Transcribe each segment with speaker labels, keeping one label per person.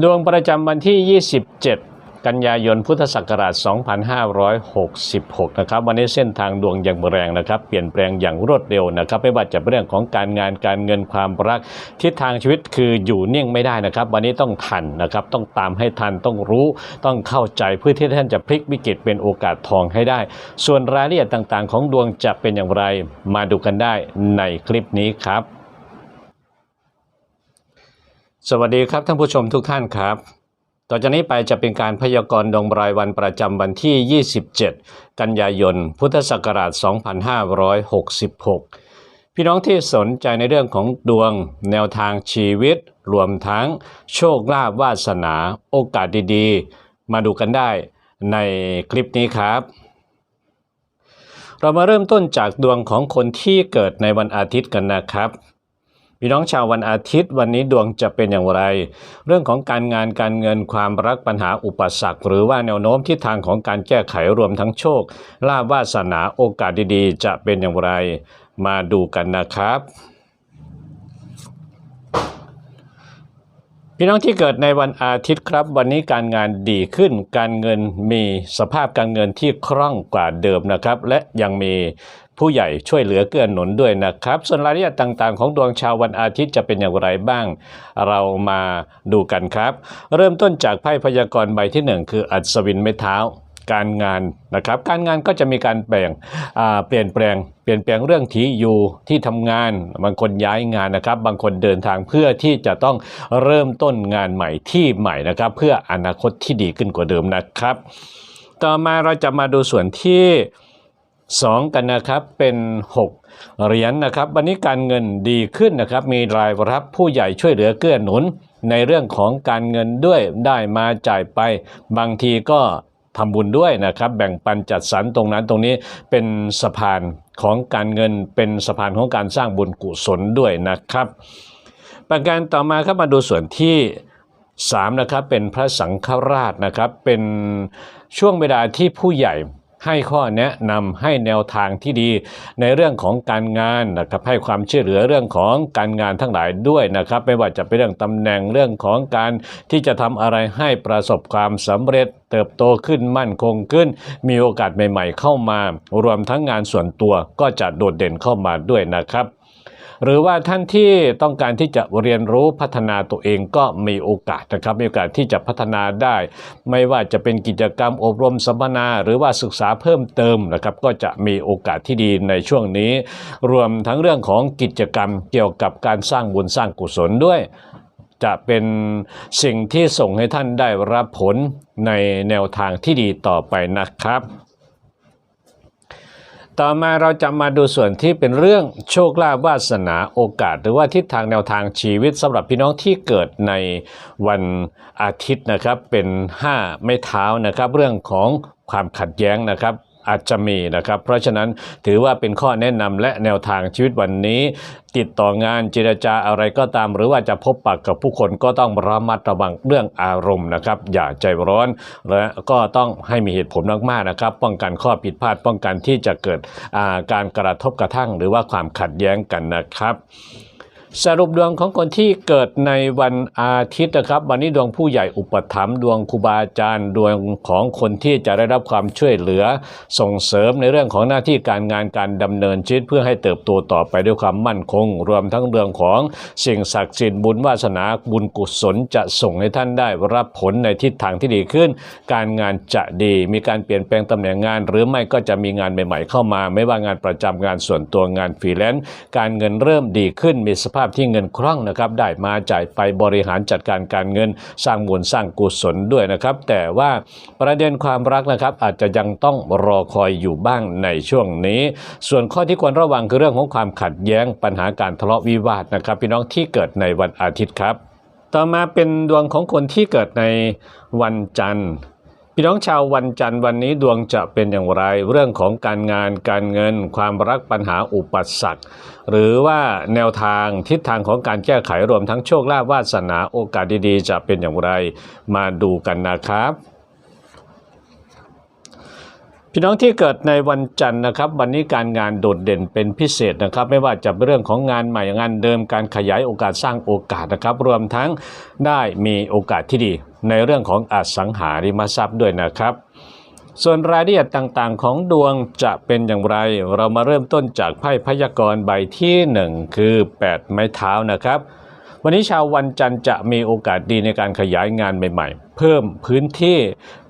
Speaker 1: ดวงประจำวันที่ 27 กันยายน พุทธศักราช 2566 นะครับ วันนี้เส้นทางดวงอย่างแรงนะครับ เปลี่ยนแปลงอย่างรวดเร็วนะครับ ไม่ว่าจะเป็นเรื่องของการงาน การเงิน ความรัก ทิศทางชีวิตคืออยู่นิ่งไม่ได้นะครับ วันนี้ต้องทันนะครับ ต้องตามให้ทัน ต้องรู้ ต้องเข้าใจเพื่อที่ท่านจะพลิกวิกฤตเป็นโอกาสทองให้ได้ ส่วนรายละเอียดต่างๆ ของดวงจะเป็นอย่างไร มาดูกันได้ในคลิปนี้ครับ สวัสดีครับท่านผู้ชมทุกท่านครับ ต่อจากนี้ไปจะเป็นการพยากรณ์ดวงรายวันประจำวันที่ 27 กันยายน พุทธศักราช 2566 พี่น้องที่สนใจในเรื่องของดวง แนวทางชีวิต รวมทั้งโชคลาภวาสนา โอกาสดีๆ มาดูกันได้ในคลิปนี้ครับ เรามาเริ่มต้นจากดวงของคนที่เกิดในวันอาทิตย์กันนะครับ พี่น้องชาววันอาทิตย์วันนี้ดวงจะเป็นอย่างไร เรื่องของการงานการเงินความรักปัญหาอุปสรรค หรือว่าแนวโน้มทิศทางของการแก้ไขรวมทั้งโชคลาภวาสนาโอกาสดีๆ จะเป็นอย่างไร มาดูกันนะครับ พี่น้องที่เกิดในวันอาทิตย์ครับ วันนี้การงานดีขึ้น การเงินมีสภาพการเงินที่คล่องกว่าเดิมนะครับ และยังมี ผู้ใหญ่ช่วยเหลือเกื้อหนุนด้วยนะครับ ส่วนรายละเอียดต่างๆ ของดวงชาววันอาทิตย์จะเป็นอย่างไรบ้าง เรามาดูกันครับ เริ่มต้นจากไพ่พยากรณ์ใบที่หนึ่งคืออัศวินไม้เท้าการงานนะครับการงานก็จะมีการแปลงเปลี่ยนแปลง เปลี่ยนแปลงเรื่องที่อยู่ที่ทำงาน บางคนย้ายงานนะครับ บางคนเดินทางเพื่อที่จะต้องเริ่มต้นงานใหม่ที่ใหม่นะครับ เพื่ออนาคตที่ดีขึ้นกว่าเดิมนะครับ ต่อมาเราจะมาดูส่วนที่ 2 กันนะครับเป็น 6 เหรียญนะครับ วันนี้การเงินดีขึ้นนะครับ มีรายรับผู้ใหญ่ช่วยเหลือเกื้อหนุน ในเรื่องของการเงินด้วยได้มาจ่ายไป บางทีก็ทำบุญด้วยนะครับ แบ่งปันจัดสรรตรงนั้นตรงนี้เป็นสะพานของการเงินเป็นสะพานของการสร้างบุญกุศลด้วยนะครับ ประการต่อมาครับมาดูส่วนที่3นะครับเป็นพระสังฆราชนะครับเป็นช่วงเวลาที่ผู้ใหญ่ ให้ข้อแนะนำให้แนวทางที่ดีในเรื่องของการงานนะครับให้ความช่วยเหลือเรื่องของการงานทั้งหลายด้วยนะครับ ไม่ว่าจะเป็นเรื่องตำแหน่งเรื่องของการที่จะทำอะไรให้ประสบความสำเร็จเติบโตขึ้นมั่นคงขึ้น มีโอกาสใหม่ ๆ เข้ามา รวมทั้งงานส่วนตัวก็จะโดดเด่นเข้ามาด้วยนะครับ หรือว่าท่านที่ต้องการที่จะเรียนรู้พัฒนาตัวเองก็มีโอกาสนะครับมีโอกาสที่จะพัฒนาได้ ไม่ว่าจะเป็นกิจกรรมอบรมสัมมนา หรือว่าศึกษาเพิ่มเติมนะครับ ก็จะมีโอกาสที่ดีในช่วงนี้ รวมทั้งเรื่องของกิจกรรมเกี่ยวกับการสร้างบุญสร้างกุศลด้วยจะเป็นสิ่งที่ส่งให้ท่านได้รับผลในแนวทางที่ดีต่อไปนะครับ ต่อมาเราจะมาดูส่วนที่เป็นเรื่องโชคลาภวาสนาโอกาส หรือว่าทิศทางแนวทางชีวิตสำหรับพี่น้องที่เกิดในวันอาทิตย์นะครับเป็น 5 ไม่เท้านะครับ เรื่องของความขัดแย้งนะครับ อาจจะมีนะครับ เพราะฉะนั้นถือว่าเป็นข้อแนะนำและแนวทางชีวิตวันนี้ ติดต่องานเจรจาอะไรก็ตาม หรือว่าจะพบปะกับผู้คนก็ต้องระมัดระวังเรื่องอารมณ์นะครับ อย่าใจร้อนและก็ต้องให้มีเหตุผลมากๆนะครับ ป้องกันข้อผิดพลาดป้องกันที่จะเกิดาการกระทบกระทั่ง หรือว่าความขัดแย้งกันนะครับ สรุปดวงของคนที่เกิดในวันอาทิตย์นะครับ วันนี้ดวงผู้ใหญ่อุปถัมภ์ดวงครูบาอาจารย์ดวงของคนที่จะได้รับความช่วยเหลือ ส่งเสริมในเรื่องของหน้าที่การงานการดำเนินชีวิตเพื่อให้เติบโตต่อไปด้วยความมั่นคง รวมทั้งเรื่องของสิ่งศักดิ์สิทธิ์บุญวาสนาบุญกุศลจะส่งให้ท่านได้รับผลในทิศทางที่ดีขึ้น การงานจะดีมีการเปลี่ยนแปลงตำแหน่งงาน หรือไม่ก็จะมีงานใหม่ ๆ เข้ามา ไม่ว่างานประจำงานส่วนตัวงานฟรีแลนซ์การเงินเริ่มดีขึ้นมีสภาพที่เงินคล่องนะครับได้มาจ่ายไปบริหารจัดการการเงินสร้างบุญสร้างกุศลด้วยนะครับ แต่ว่าประเด็นความรักนะครับอาจจะยังต้องรอคอยอยู่บ้างในช่วงนี้ ส่วนข้อที่ควรระวังคือเรื่องของความขัดแย้งปัญหาการทะเลาะวิวาทนะครับ พี่น้องที่เกิดในวันอาทิตย์ครับ ต่อมาเป็นดวงของคนที่เกิดในวันจันทร์ พี่น้องชาววันจันทร์วันนี้ดวงจะเป็นอย่างไร เรื่องของการงานการเงิน ความรักปัญหาอุปสรรคหรือว่าแนวทางทิศทางของการแก้ไขรวมทั้งโชคลาภวาสนาโอกาสดีๆ จะเป็นอย่างไร มาดูกันนะครับพี่น้องที่เกิดในวันจันทร์นะครับ วันนี้การงานโดดเด่นเป็นพิเศษนะครับ ไม่ว่าจะเป็นเรื่องของงานใหม่งานเดิมการขยายโอกาสสร้างโอกาสนะครับ รวมทั้งได้มีโอกาสที่ดี ในเรื่องของอสังหาริมทรัพย์ด้วยนะครับ ส่วนรายละเอียดต่างๆ ของดวงจะเป็นอย่างไร เรามาเริ่มต้นจากไพ่พยากรณ์ใบที่ 1 คือ 8 ไม้เท้านะครับ วันนี้ชาววันจันทร์จะมีโอกาสดีในการขยายงานใหม่ๆ พิ่มพื้นที่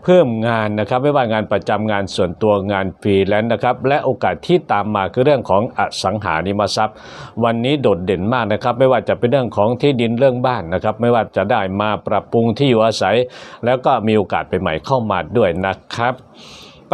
Speaker 1: เพิ่มงานนะครับ ไม่ว่างานประจำงานส่วนตัวงานฟรีแลนซ์นะครับ และโอกาสที่ตามมาคือเรื่องของอสังหาริมทรัพย์ วันนี้โดดเด่นมากนะครับ ไม่ว่าจะเป็นเรื่องของที่ดินเรื่องบ้านนะครับ ไม่ว่าจะได้มาปรับปรุงที่อยู่อาศัย แล้วก็มีโอกาสใหม่ๆเข้ามาด้วยนะครับ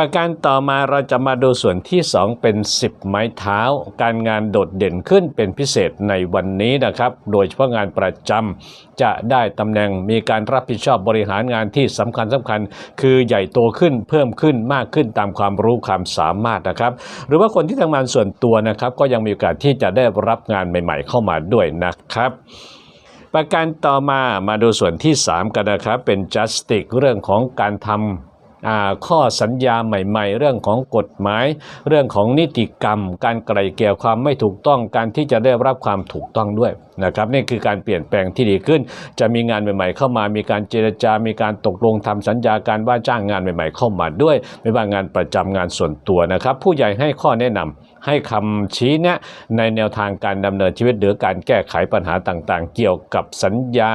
Speaker 1: ประการต่อมาเราจะมาดูส่วนที่ 2 เป็น 10 ไม้เท้า การงานโดดเด่นขึ้นเป็นพิเศษในวันนี้นะครับ โดยเฉพาะงานประจำจะได้ตำแหน่งมีการรับผิดชอบบริหารงานที่สำคัญสำคัญ คือใหญ่โตขึ้นเพิ่มขึ้นมากขึ้นตามความรู้ความสามารถนะครับ หรือว่าคนที่ทำงานส่วนตัวนะครับ ก็ยังมีโอกาสที่จะได้รับงานใหม่ ๆ เข้ามาด้วยนะครับประการต่อมามาดูส่วนที่ 3 กันนะครับ เป็น justice เรื่องของการทำ ข้อสัญญาใหม่ ๆ เรื่องของกฎหมาย เรื่องของนิติกรรม การไกล่เกลี่ยความไม่ถูกต้องการที่จะได้รับความถูกต้องด้วยนะครับนี่คือการเปลี่ยนแปลงที่ดีขึ้น จะมีงานใหม่ ๆ เข้ามามีการเจรจา มีการตกลงทำสัญญาการว่าจ้างงานใหม่ ๆ เข้ามาด้วย ไม่ว่างานประจำงานส่วนตัวนะครับ ผู้ใหญ่ให้ข้อแนะนำ ให้คำชี้แนะในแนวทางการดำเนินชีวิตหรือการแก้ไขปัญหาต่างๆ เกี่ยวกับสัญญา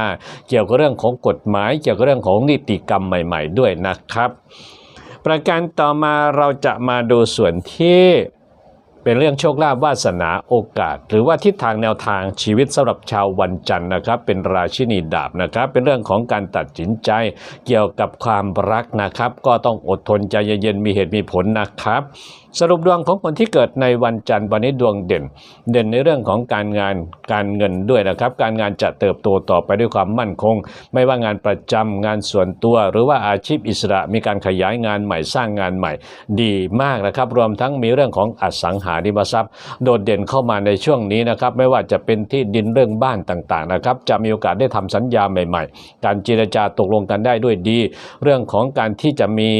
Speaker 1: เกี่ยวกับเรื่องของกฎหมาย เกี่ยวกับเรื่องของนิติกรรมใหม่ ๆ ด้วยนะครับ ประการต่อมาเราจะมาดูส่วนที่เป็นเรื่องโชคลาภวาสนาโอกาส หรือว่าทิศทางแนวทางชีวิตสำหรับชาววันจันทร์นะครับ เป็นราชินีดาบนะครับ เป็นเรื่องของการตัดสินใจเกี่ยวกับความรักนะครับ ก็ต้องอดทนใจเย็นๆมีเหตุมีผลนะครับ สรุปดวงของคนที่เกิดในวันจันทร์วันนี้ดวงเด่น เด่นในเรื่องของการงานการเงินด้วยนะครับ การงานจะเติบโตต่อไปด้วยความมั่นคง ไม่ว่างานประจำงานส่วนตัว หรือว่าอาชีพอิสระมีการขยายงานใหม่สร้างงานใหม่ ดีมากนะครับ รวมทั้งมีเรื่องของอสังหาริมทรัพย์ โดดเด่นเข้ามาในช่วงนี้นะครับ ไม่ว่าจะเป็นที่ดินเรื่องบ้านต่างๆนะครับจะมีโอกาสได้ทำสัญญาใหม่ ๆ การเจรจาตกลงกันได้ด้วยดี เรื่องของการที่จะมี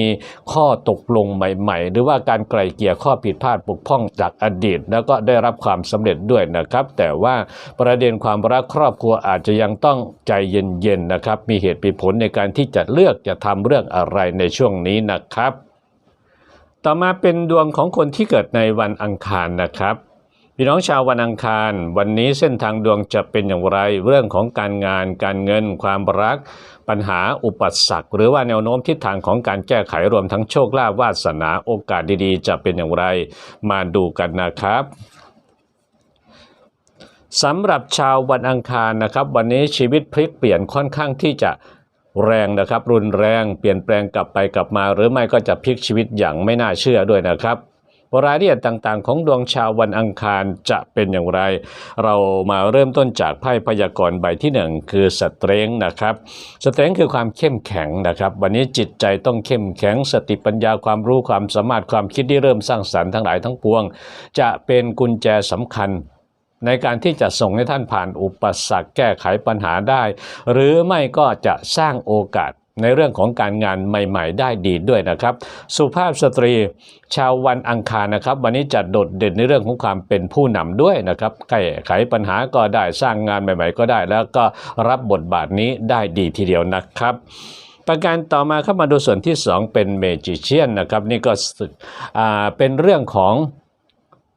Speaker 1: ข้อตกลงใหม่ ๆ หรือว่าการไกล่เกกี่ยข้อผิดพลาดปกพ้องจากอดีต แล้วก็ได้รับความสำเร็จด้วยนะครับ แต่ว่าประเด็นความรักครอบครัวอาจจะยังต้องใจเย็นๆนะครับ มีเหตุมีผลในการที่จะเลือกจะทำเรื่องอะไรในช่วงนี้นะครับ ต่อมาเป็นดวงของคนที่เกิดในวันอังคารนะครับ พี่น้องชาววันอังคาร วันนี้เส้นทางดวงจะเป็นอย่างไร เรื่องของการงาน การเงิน ความรัก ปัญหาอุปสรรคหรือว่าแนวโน้มทิศทางของการแก้ไขรวมทั้งโชคลาภวาสนาโอกาสดีๆ จะเป็นอย่างไร มาดูกันนะครับสำหรับชาววันอังคารนะครับ วันนี้ชีวิตพลิกเปลี่ยนค่อนข้างที่จะแรงนะครับ รุนแรงเปลี่ยนแปลงกลับไปกลับมา หรือไม่ก็จะพลิกชีวิตอย่างไม่น่าเชื่อด้วยนะครับ รายละเอียดต่างๆ ของดวงชาววันอังคารจะเป็นอย่างไร เรามาเริ่มต้นจากไพ่พยากรณ์ใบที่หนึ่งคือสเตรงนะครับสเตรงคือความเข้มแข็งนะครับ วันนี้จิตใจต้องเข้มแข็งสติปัญญาความรู้ความสามารถความคิดที่เริ่มสร้างสรรค์ทั้งหลายทั้งปวง จะเป็นกุญแจสำคัญในการที่จะส่งให้ท่านผ่านอุปสรรคแก้ไขปัญหาได้ หรือไม่ก็จะสร้างโอกาส ในเรื่องของการงานใหม่ๆ ได้ดีด้วยนะครับ สุภาพสตรีชาววันอังคารนะครับ วันนี้จะโดดเด่นในเรื่องของความเป็นผู้นำด้วยนะครับแก้ไขปัญหาก็ได้สร้างงานใหม่ ๆ ก็ได้ แล้วก็รับบทบาทนี้ได้ดีทีเดียวนะครับประการต่อมาเข้ามาดูส่วนที่ 2 เป็นเมจิเชียนนะครับนี่ก็เป็นเรื่องของ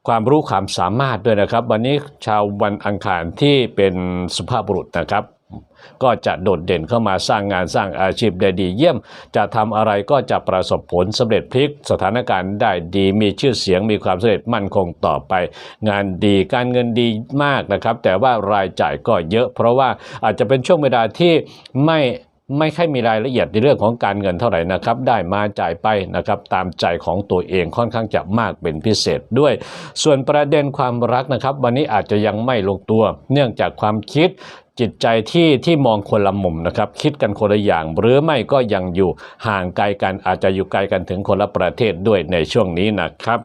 Speaker 1: ความรู้ความสามารถด้วยนะครับ วันนี้ชาววันอังคารที่เป็นสุภาพบุรุษนะครับ ก็จะโดดเด่นเข้ามาสร้างงานสร้างอาชีพได้ดีเยี่ยม จะทำอะไรก็จะประสบผลสำเร็จพลิกสถานการณ์ได้ดีมีชื่อเสียงมีความสำเร็จมั่นคงต่อไป งานดีการเงินดีมากนะครับ แต่ว่ารายจ่ายก็เยอะ เพราะว่าอาจจะเป็นช่วงเวลาที่ไม่ไม่ค่อยมีรายละเอียดในเรื่องของการเงินเท่าไหร่นะครับ ได้มาจ่ายไปนะครับตามใจของตัวเองค่อนข้างจะมากเป็นพิเศษด้วย ส่วนประเด็นความรักนะครับ วันนี้อาจจะยังไม่ลงตัว เนื่องจากความคิด จิตใจที่ที่มองคนละมุมนะครับ คิดกันคนละอย่าง หรือไม่ก็ยังอยู่ห่างไกลกันอาจจะอยู่ไกลกันถึงคนละประเทศด้วยในช่วงนี้นะครับ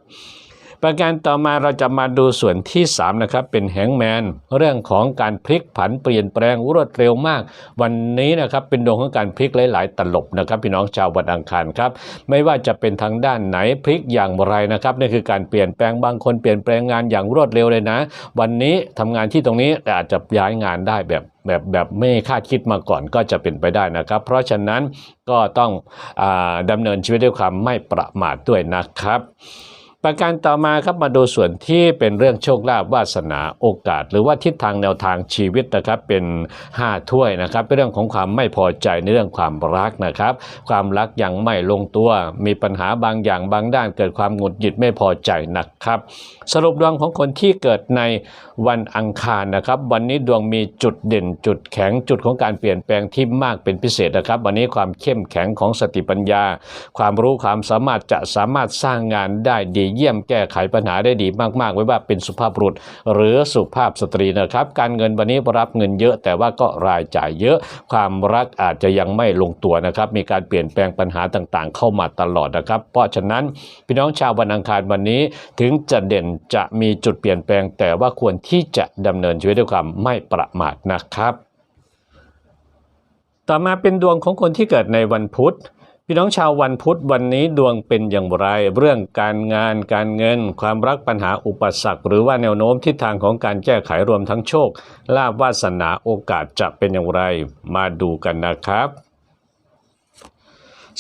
Speaker 1: ประการต่อมาเราจะมาดูส่วนที่ 3 นะครับ เป็นแฮงแมน เรื่องของการพลิกผันเปลี่ยนแปลงรวดเร็วมาก วันนี้นะครับเป็นดวงของการพลิกหลาย ๆ ตลบนะครับ พี่น้องชาววันอังคารครับ ไม่ว่าจะเป็นทางด้านไหนพลิกอย่างไรนะครับนี่คือการเปลี่ยนแปลงบางคนเปลี่ยนแปลงงานอย่างรวดเร็วเลยนะ วันนี้ทำงานที่ตรงนี้แต่อาจจะย้ายงานได้แบบแบบแบบไม่คาดคิดมาก่อนก็จะเป็นไปได้นะครับ เพราะฉะนั้นก็ต้องอดำเนินชีวิตด้วยความไม่ประมาทด้วยนะครับ ประการต่อมาครับมาดูส่วนที่เป็นเรื่องโชคลาภวาสนาโอกาส หรือว่าทิศทางแนวทางชีวิตนะครับเป็น 5 ถ้วยนะครับเป็นเรื่องของความไม่พอใจในเรื่องความรักนะครับ ความรักยังไม่ลงตัว มีปัญหาบางอย่างบางด้านเกิดความหงุดหงิดไม่พอใจนะครับ สรุปดวงของคนที่เกิดในวันอังคารนะครับ วันนี้ดวงมีจุดเด่นจุดแข็งจุดของการเปลี่ยนแปลงที่มากเป็นพิเศษนะครับ วันนี้ความเข้มแข็งของสติปัญญา ความรู้ความสามารถจะสามารถสร้างงานได้ดีเยี่ยมแก้ไขปัญหาได้ดีมากๆ ไว้ว่าเป็นสุภาพบุรุษหรือสุภาพสตรีนะครับ การเงินวันนี้รับเงินเยอะแต่ว่าก็รายจ่ายเยอะ ความรักอาจจะยังไม่ลงตัวนะครับ มีการเปลี่ยนแปลงปัญหาต่างๆ เข้ามาตลอดนะครับ เพราะฉะนั้นพี่น้องชาววันอังคารวันนี้ถึงจะเด่นจะมีจุดเปลี่ยนแปลง แต่ว่าควรที่จะดำเนินชีวิตด้วยความไม่ประมาทนะครับ ต่อมาเป็นดวงของคนที่เกิดในวันพุธ พี่น้องชาววันพุธวันนี้ดวงเป็นอย่างไร เรื่องการงานการเงิน ความรักปัญหาอุปสรรค หรือว่าแนวโน้มทิศทางของการแก้ไขรวมทั้งโชคลาภวาสนาโอกาสจะเป็นอย่างไร มาดูกันนะครับ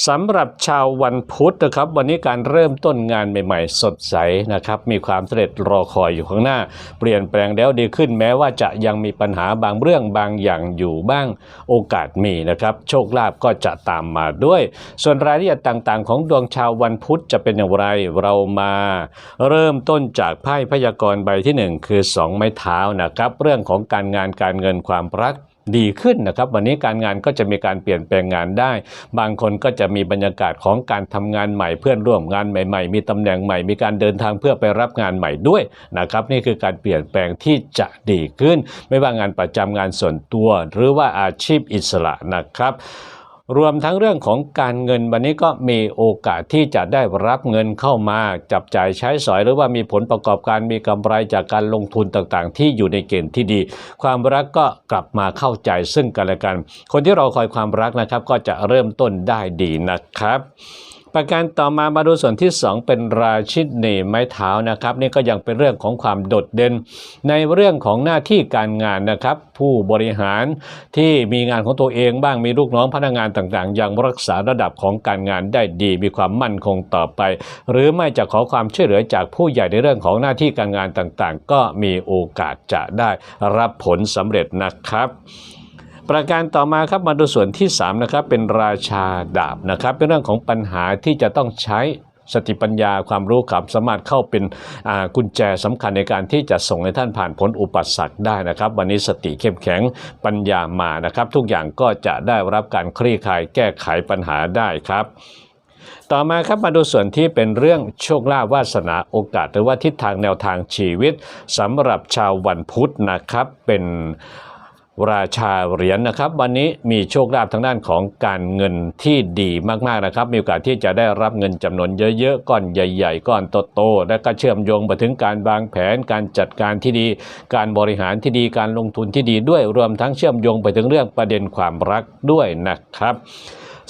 Speaker 1: สำหรับชาววันพุธนะครับ วันนี้การเริ่มต้นงานใหม่ ๆ สดใสนะครับ มีความสำเร็จรอคอยอยู่ข้างหน้า เปลี่ยนแปลงแล้วดีขึ้นแม้ว่าจะยังมีปัญหาบางเรื่องบางอย่างอยู่บ้างโอกาสมีนะครับ โชคลาภก็จะตามมาด้วย ส่วนรายละเอียดต่างๆ ของดวงชาววันพุธจะเป็นอย่างไรเรามา เริ่มต้นจากไพ่พยากรณ์ใบที่หนึ่งคือสองไม้เท้านะครับ เรื่องของการงานการเงินความรัก ดีขึ้นนะครับ วันนี้การงานก็จะมีการเปลี่ยนแปลงงานได้ บางคนก็จะมีบรรยากาศของการทำงานใหม่เพื่อนร่วมงานใหม่ ๆ มีตำแหน่งใหม่ มีการเดินทางเพื่อไปรับงานใหม่ด้วยนะครับนี่คือการเปลี่ยนแปลงที่จะดีขึ้น ไม่ว่างานประจำงานส่วนตัว หรือว่าอาชีพอิสระนะครับ รวมทั้งเรื่องของการเงินวันนี้ก็มีโอกาสที่จะได้รับเงินเข้ามาจับจ่ายใช้สอย หรือว่ามีผลประกอบการมีกำไรจากการลงทุนต่างๆ ที่อยู่ในเกณฑ์ที่ดี ความรักก็กลับมาเข้าใจซึ่งกันและกัน คนที่รอคอยความรักนะครับก็จะเริ่มต้นได้ดีนะครับ ประการต่อมามาดูส่วนที่ 2 เป็นราชินีไม้เท้านะครับ นี่ก็ยังเป็นเรื่องของความโดดเด่น ในเรื่องของหน้าที่การงานนะครับ ผู้บริหารที่มีงานของตัวเองบ้างมีลูกน้องพนักงานต่างๆ ยังรักษาระดับของการงานได้ดี มีความมั่นคงต่อไป หรือไม่จะขอความช่วยเหลือจากผู้ใหญ่ในเรื่องของหน้าที่การงานต่างๆ ก็มีโอกาสจะได้รับผลสำเร็จนะครับ ประการต่อมาครับมาดูส่วนที่3นะครับเป็นราชาดาบนะครับเป็นเรื่องของปัญหาที่จะต้องใช้สติปัญญาความรู้ความสามารถเข้าเป็นกุญแจสำคัญในการที่จะส่งให้ท่านผ่านพ้นอุปสรรคได้นะครับ วันนี้สติเข้มแข็งปัญญามานะครับ ทุกอย่างก็จะได้รับการคลี่คลายแก้ไขปัญหาได้ครับ ต่อมาครับมาดูส่วนที่เป็นเรื่องโชคลาภวาสนาโอกาส หรือว่าทิศทางแนวทางชีวิตสำหรับชาววันพุธนะครับเป็น ราชาเหรียญนะครับ วันนี้มีโชคลาภทางด้านของการเงินที่ดีมากๆนะครับ มีโอกาสที่จะได้รับเงินจำนวนเยอะๆก้อนใหญ่ๆก้อนโตๆและก็เชื่อมโยงไปถึงการวางแผนการจัดการที่ดี การบริหารที่ดีการลงทุนที่ดีด้วยรวมทั้งเชื่อมโยงไปถึงเรื่องประเด็นความรักด้วยนะครับ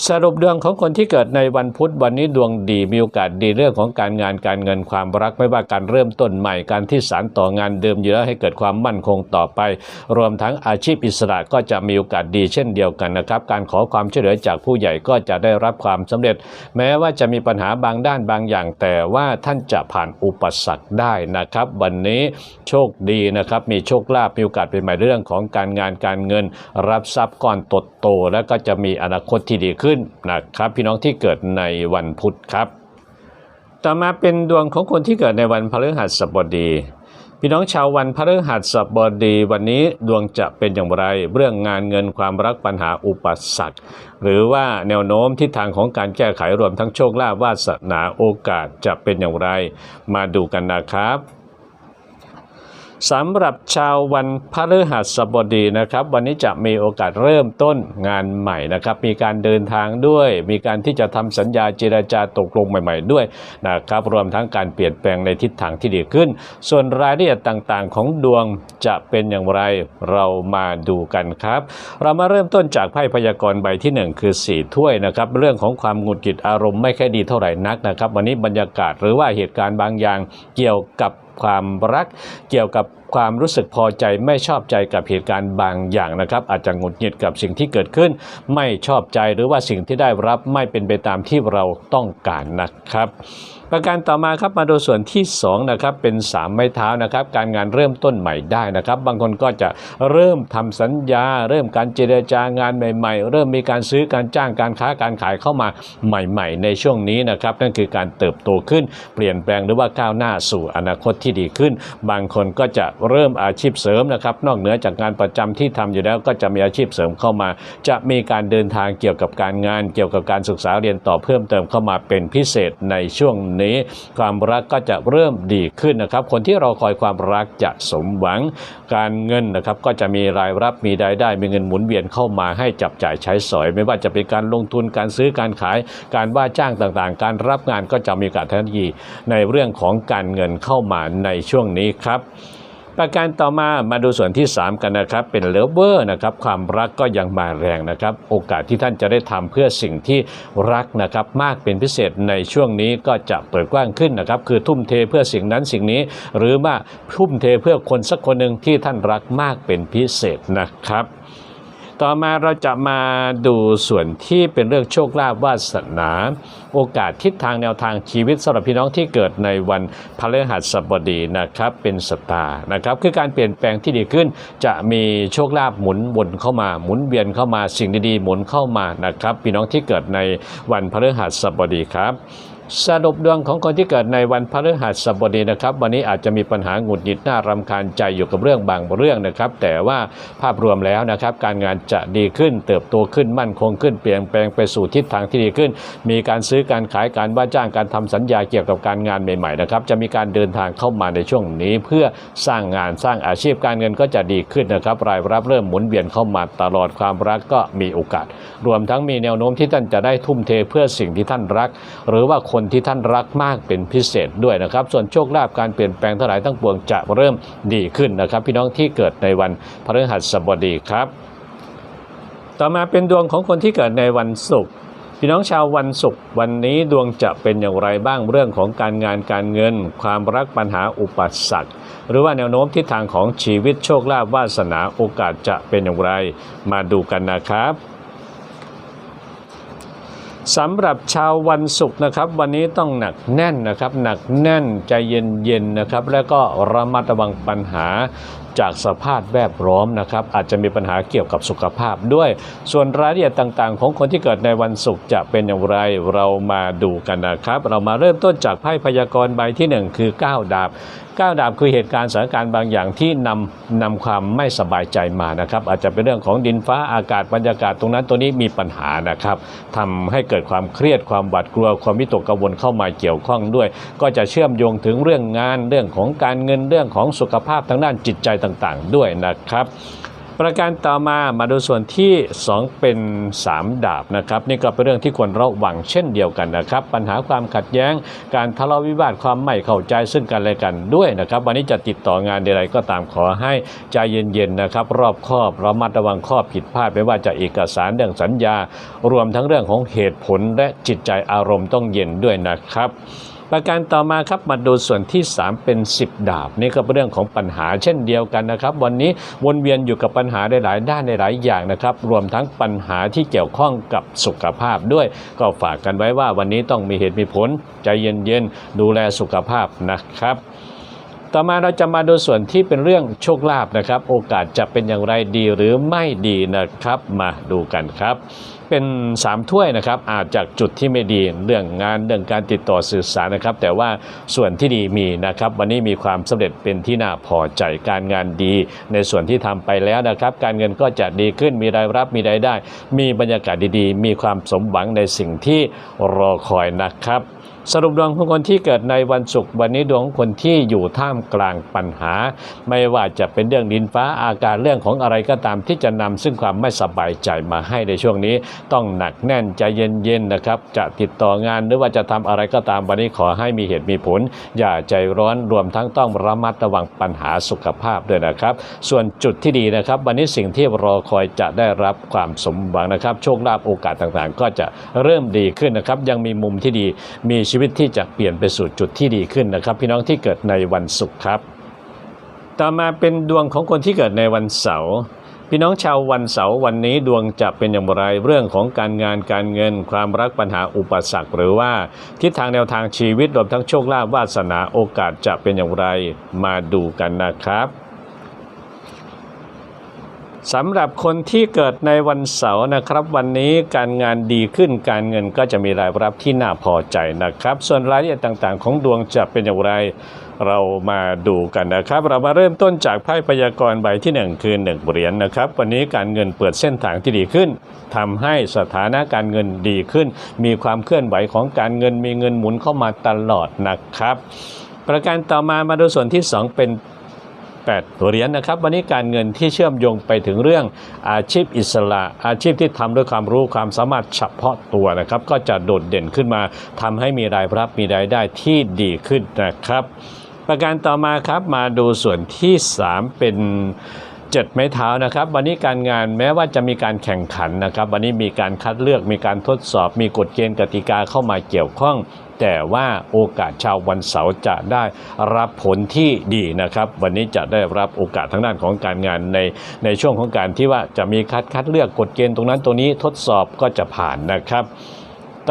Speaker 1: สรุปดวงของคนที่เกิดในวันพุธวันนี้ดวงดีมีโอกาสดีเรื่องของการงานการเงินความรักไม่ว่าการเริ่มต้นใหม่การที่สานต่องานเดิมอยู่แล้วให้เกิดความมั่นคงต่อไป รวมทั้งอาชีพอิสระก็จะมีโอกาสดีเช่นเดียวกันนะครับ การขอความช่วยเหลือจากผู้ใหญ่ก็จะได้รับความสำเร็จ แม้ว่าจะมีปัญหาบางด้านบางอย่าง แต่ว่าท่านจะผ่านอุปสรรคได้นะครับ วันนี้โชคดีนะครับมีโชคลาภมีโอกาสเป็นใหม่เรื่องของการงานการเงิน รับทรัพย์ก้อนโตๆและก็จะมีอนาคตที่ดีขึ้นนะครับ พี่น้องที่เกิดในวันพุธครับ ต่อมาเป็นดวงของคนที่เกิดในวันพฤหัสบดีพี่น้องชาววันพฤหัสบดีวันนี้ดวงจะเป็นอย่างไร เรื่องงานเงินความรักปัญหาอุปสรรคหรือว่าแนวโน้มทิศทางของการแก้ไขรวมทั้งโชคลาภวาสนาโอกาสจะเป็นอย่างไร มาดูกันนะครับ สำหรับชาววันพฤหัสบดีนะครับ วันนี้จะมีโอกาสเริ่มต้นงานใหม่นะครับ มีการเดินทางด้วย มีการที่จะทำสัญญาเจรจาตกลงใหม่ ๆ ด้วยนะครับ รวมทั้งการเปลี่ยนแปลงในทิศทางที่ดีขึ้น ส่วนรายละเอียดต่างๆ ของดวงจะเป็นอย่างไรเรามาดูกันครับ เรามาเริ่มต้นจากไพ่พยากรณ์ใบที่หนึ่งคือสี่ถ้วยนะครับ เรื่องของความหงุดหงิดอารมณ์ไม่ค่อยดีเท่าไหร่นักนะครับ วันนี้บรรยากาศหรือว่าเหตุการณ์บางอย่างเกี่ยวกับ ความรัก เกี่ยวกับ ความรู้สึกพอใจไม่ชอบใจกับเหตุการณ์บางอย่างนะครับ อาจจะหงุดหงิดกับสิ่งที่เกิดขึ้น ไม่ชอบใจหรือว่าสิ่งที่ได้รับไม่เป็นไปตามที่เราต้องการนะครับประการต่อมาครับมาดูส่วนที่2นะครับเป็น 3 ไม้เท้านะครับ การงานเริ่มต้นใหม่ได้นะครับ บางคนก็จะเริ่มทำสัญญา เริ่มการเจรจางานใหม่ ๆ เริ่มมีการซื้อการจ้างการค้าการขายเข้ามาใหม่ ๆ ในช่วงนี้นะครับ นั่นคือการเติบโตขึ้น เปลี่ยนแปลงหรือว่าก้าวหน้าสู่อนาคตที่ดีขึ้น บางคนก็จะเริ่มอาชีพเสริมนะครับ นอกเหนือจากงานประจำที่ทำอยู่แล้วก็จะมีอาชีพเสริมเข้ามา จะมีการเดินทางเกี่ยวกับการงาน เกี่ยวกับการศึกษาเรียนต่อเพิ่มเติมเข้ามาเป็นพิเศษในช่วงนี้ ความรักก็จะเริ่มดีขึ้นนะครับ คนที่รอคอยความรักจะสมหวังการเงินนะครับก็จะมีรายรับมีรายได้มีเงินหมุนเวียนเข้ามาให้จับจ่ายใช้สอย ไม่ว่าจะเป็นการลงทุนการซื้อการขาย การว่าจ้างต่างๆ การรับงานก็จะมีการทันทีในเรื่องของการเงินเข้ามาในช่วงนี้ครับ ประการต่อมามาดูส่วนที่ 3 กันนะครับ เป็นเลเวอร์นะครับความรักก็ยังมาแรงนะครับ โอกาสที่ท่านจะได้ทำเพื่อสิ่งที่รักนะครับ มากเป็นพิเศษในช่วงนี้ก็จะเปิดกว้างขึ้นนะครับ คือทุ่มเทเพื่อสิ่งนั้นสิ่งนี้ หรือว่าทุ่มเทเพื่อคนสักคนหนึ่งที่ท่านรักมากเป็นพิเศษนะครับ ต่อมาเราจะมาดูส่วนที่เป็นเรื่องโชคลาภวาสนา โอกาสทิศทางแนวทางชีวิตสำหรับพี่น้องที่เกิดในวันพฤหัสบดีนะครับเป็นสตาร์นะครับคือการเปลี่ยนแปลงที่ดีขึ้น จะมีโชคลาภหมุนวนเข้ามาหมุนเวียนเข้ามาสิ่งดีๆหมุนเข้ามานะครับพี่น้องที่เกิดในวันพฤหัสบดีครับ สรุปดวงของคนที่เกิดในวันพฤหัสบดีนะครับ วันนี้อาจจะมีปัญหาหงุดหงิดน่ารำคาญใจอยู่กับเรื่องบางเรื่องนะครับ แต่ว่าภาพรวมแล้วนะครับ การงานจะดีขึ้น เติบโตขึ้นมั่นคงขึ้นเปลี่ยนแปลงไปสู่ทิศทางที่ดีขึ้น มีการซื้อการขายการว่าจ้างการทำสัญญาเกี่ยวกับการงานใหม่ๆนะครับจะมีการเดินทางเข้ามาในช่วงนี้ เพื่อสร้างงานสร้างอาชีพการเงินก็จะดีขึ้นนะครับรายรับเริ่มหมุนเวียนเข้ามาตลอดความรักก็มีโอกาส รวมทั้งมีแนวโน้มที่ท่านจะได้ทุ่มเทเพื่อสิ่งที่ท่านรัก หรือว่าคนที่ท่านรักมากเป็นพิเศษด้วยนะครับ ส่วนโชคลาภการเปลี่ยนแปลงเท่าไหร่ทั้งปวงจะเริ่มดีขึ้นนะครับ พี่น้องที่เกิดในวันพฤหัสบดีครับ ต่อมาเป็นดวงของคนที่เกิดในวันศุกร์พี่น้องชาววันศุกร์วันนี้ดวงจะเป็นอย่างไรบ้างเรื่องของการงานการเงิน ความรักปัญหาอุปสรรคหรือว่าแนวโน้มทิศทางของชีวิตโชคลาภวาสนาโอกาสจะเป็นอย่างไร มาดูกันนะครับ สำหรับชาววันศุกร์นะครับ วันนี้ต้องหนักแน่นนะครับ หนักแน่นใจเย็นๆนะครับ แล้วก็ระมัดระวังปัญหาจากสภาพแวดล้อมนะครับอาจจะมีปัญหาเกี่ยวกับสุขภาพด้วย ส่วนรายละเอียดต่างๆ ของคนที่เกิดในวันศุกร์จะเป็นอย่างไรเรามาดูกันนะครับ เรามาเริ่มต้นจากไพ่พยากรณ์ใบที่หนึ่งคือ 9 ดาบ 9 ดาบคือเหตุการณ์สถานการณ์บางอย่างที่นำนำความไม่สบายใจมานะครับอาจจะเป็นเรื่องของดินฟ้าอากาศบรรยากาศตรงนั้นตัวนี้มีปัญหานะครับทำให้เกิดความเครียดความหวาดกลัวความวิตกกังวลเข้ามาเกี่ยวข้องด้วย ก็จะเชื่อมโยงถึงเรื่องงานเรื่องของการเงินเรื่องของสุขภาพทางด้านจิตใจต่างๆ ด้วยนะครับ ประการต่อมามาดูส่วนที่ 2 เป็น 3 ดาบนะครับนี่ก็เป็นเรื่องที่ควรระวังเช่นเดียวกันนะครับ ปัญหาความขัดแย้ง การทะเลาะวิวาทความไม่เข้าใจซึ่งกันและกันด้วยนะครับ วันนี้จะติดต่องานใดๆก็ตามขอให้ใจเย็นๆนะครับ รอบคอบระมัดระวังข้อผิดพลาดไม่ว่าจะเอกสารเรื่องสัญญา รวมทั้งเรื่องของเหตุผลและจิตใจอารมณ์ต้องเย็นด้วยนะครับ ประการต่อมาครับมาดูส่วนที่ 3 เป็น 10 ดาบนี่ก็เป็นเรื่องของปัญหาเช่นเดียวกันนะครับ วันนี้วนเวียนอยู่กับปัญหาหลายด้านในหลายอย่างนะครับ รวมทั้งปัญหาที่เกี่ยวข้องกับสุขภาพด้วย ก็ฝากกันไว้ว่าวันนี้ต้องมีเหตุมีผลใจเย็นๆดูแลสุขภาพนะครับต่อมาเราจะมาดูส่วนที่เป็นเรื่องโชคลาภนะครับ โอกาสจะเป็นอย่างไรดีหรือไม่ดีนะครับ มาดูกันครับ เป็นสามถ้วยนะครับ อาจจากจุดที่ไม่ดีเรื่องงานเรื่องการติดต่อสื่อสารนะครับ แต่ว่าส่วนที่ดีมีนะครับ วันนี้มีความสำเร็จเป็นที่น่าพอใจการงานดี ในส่วนที่ทำไปแล้วนะครับ การเงินก็จะดีขึ้นมีรายรับมีรายได้ มีบรรยากาศดีๆ มีความสมหวังในสิ่งที่รอคอยนะครับสรุปดวงของคนที่เกิดในวันศุกร์วันนี้ดวงของคนที่อยู่ท่ามกลางปัญหา ไม่ว่าจะเป็นเรื่องดินฟ้าอากาศเรื่องของอะไรก็ตามที่จะนำซึ่งความไม่สบายใจมาให้ในช่วงนี้ต้องหนักแน่นใจเย็นๆนะครับ จะติดต่องานหรือว่าจะทำอะไรก็ตามวันนี้ขอให้มีเหตุมีผล อย่าใจร้อนรวมทั้งต้องระมัดระวังปัญหาสุขภาพด้วยนะครับ ส่วนจุดที่ดีนะครับ วันนี้สิ่งที่รอคอยจะได้รับความสมหวังนะครับ โชคลาภโอกาสต่างๆ ก็จะเริ่มดีขึ้นนะครับ ยังมีมุมที่ดีมีชีวิตที่จะเปลี่ยนไปสู่จุดที่ดีขึ้นนะครับ พี่น้องที่เกิดในวันศุกร์ครับ ต่อมาเป็นดวงของคนที่เกิดในวันเสาร์ พี่น้องชาววันเสาร์วันนี้ดวงจะเป็นอย่างไรเรื่องของการงานการเงิน ความรักปัญหาอุปสรรคหรือว่าทิศทางแนวทางชีวิตรวมทั้งโชคลาภวาสนาโอกาสจะเป็นอย่างไรมาดูกันนะครับสำหรับคนที่เกิดในวันเสาร์นะครับ วันนี้การงานดีขึ้นการเงินก็จะมีรายรับที่น่าพอใจนะครับ ส่วนรายละเอียดต่างๆ ของดวงจะเป็นอย่างไร เรามาดูกันนะครับ เรามาเริ่มต้นจากไพ่พยากรณ์ใบที่ 1 คือ1เหรียญนะครับ วันนี้การเงินเปิดเส้นทางที่ดีขึ้นทำให้สถานะการเงินดีขึ้น มีความเคลื่อนไหวของการเงินมีเงินหมุนเข้ามาตลอดนะครับ ประการต่อมามาดูส่วนที่ 2 เป็น8เหรียญนะครับ วันนี้การเงินที่เชื่อมโยงไปถึงเรื่องอาชีพอิสระ อาชีพที่ทำด้วยความรู้ความสามารถเฉพาะตัวนะครับ ก็จะโดดเด่นขึ้นมาทำให้มีรายรับมีรายได้ที่ดีขึ้นนะครับ ประการต่อมาครับมาดูส่วนที่ 3 เป็นเจ็ดไม้เท้านะครับ วันนี้การงานแม้ว่าจะมีการแข่งขันนะครับ วันนี้มีการคัดเลือกมีการทดสอบ มีกฎเกณฑ์กติกาเข้ามาเกี่ยวข้อง แต่ว่าโอกาสชาววันเสาร์จะได้รับผลที่ดีนะครับ วันนี้จะได้รับโอกาสทางด้านของการงานในในช่วงของการที่ว่าจะมีคัดคัดเลือกกฎเกณฑ์ตรงนั้นตรงนี้ทดสอบก็จะผ่านนะครับ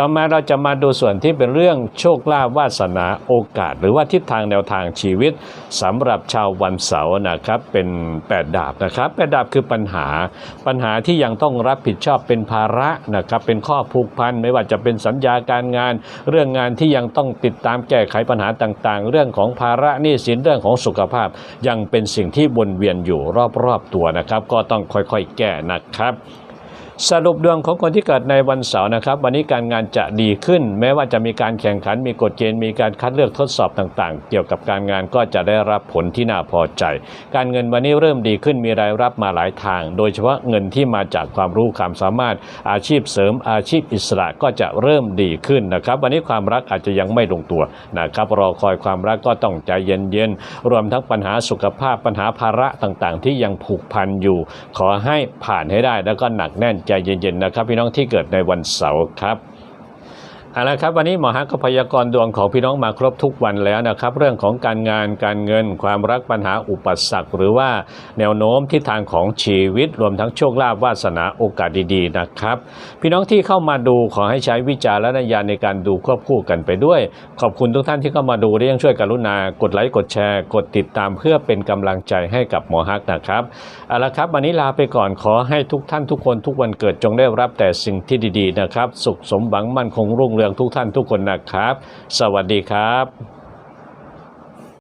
Speaker 1: ต่อมาเราจะมาดูส่วนที่เป็นเรื่องโชคลาภวาสนาโอกาส หรือว่าทิศทางแนวทางชีวิตสำหรับชาววันเสาร์นะครับ เป็น 8 ดาบนะครับแปดดาบคือปัญหา ปัญหาที่ยังต้องรับผิดชอบเป็นภาระนะครับเป็นข้อผูกพันไม่ว่าจะเป็นสัญญาการงาน เรื่องงานที่ยังต้องติดตามแก้ไขปัญหาต่างๆ เรื่องของภาระหนี้สินเรื่องของสุขภาพ ยังเป็นสิ่งที่วนเวียนอยู่รอบๆตัวนะครับ ก็ต้องค่อยๆ แก้นะครับ สรุปดวงของคนที่เกิดในวันเสาร์นะครับ วันนี้การงานจะดีขึ้น แม้ว่าจะมีการแข่งขันมีกฎเกณฑ์มีการคัดเลือกทดสอบต่างๆ เกี่ยวกับการงานก็จะได้รับผลที่น่าพอใจ การเงินวันนี้เริ่มดีขึ้นมีรายรับมาหลายทาง โดยเฉพาะเงินที่มาจากความรู้ความสามารถอาชีพเสริมอาชีพอิสระก็จะเริ่มดีขึ้นนะครับ วันนี้ความรักอาจจะยังไม่ลงตัวนะครับรอคอยความรักก็ต้องใจเย็นๆรวมทั้งปัญหาสุขภาพปัญหาภาระต่างๆ ที่ยังผูกพันอยู่ ขอให้ผ่านให้ได้แล้วก็หนักแน่นใจเย็นๆนะครับ พี่น้องที่เกิดในวันเสาร์ครับ เอาละครับวันนี้หมอฮักก็พยากรณ์ดวงของพี่น้องมาครบทุกวันแล้วนะครับ เรื่องของการงานการเงิน ความรักปัญหาอุปสรรค หรือว่าแนวโน้มทิศทางของชีวิตรวมทั้งโชคลาภวาสนาโอกาสดีๆนะครับ พี่น้องที่เข้ามาดูขอให้ใช้วิจารณญาณในการดูควบคู่กันไปด้วย ขอบคุณทุกท่านที่เข้ามาดูและยังช่วยกรุณากดไลค์กดแชร์ กดติดตามเพื่อเป็นกำลังใจให้กับหมอฮักนะครับเอาละครับวันนี้ลาไปก่อนขอให้ทุกท่านทุกคนทุกวันเกิดจงได้รับแต่สิ่งที่ดีๆนะครับ สุขสมหวังมั่นคงรุ่งเรืองทุกท่านทุกคนนะครับ สวัสดีครับ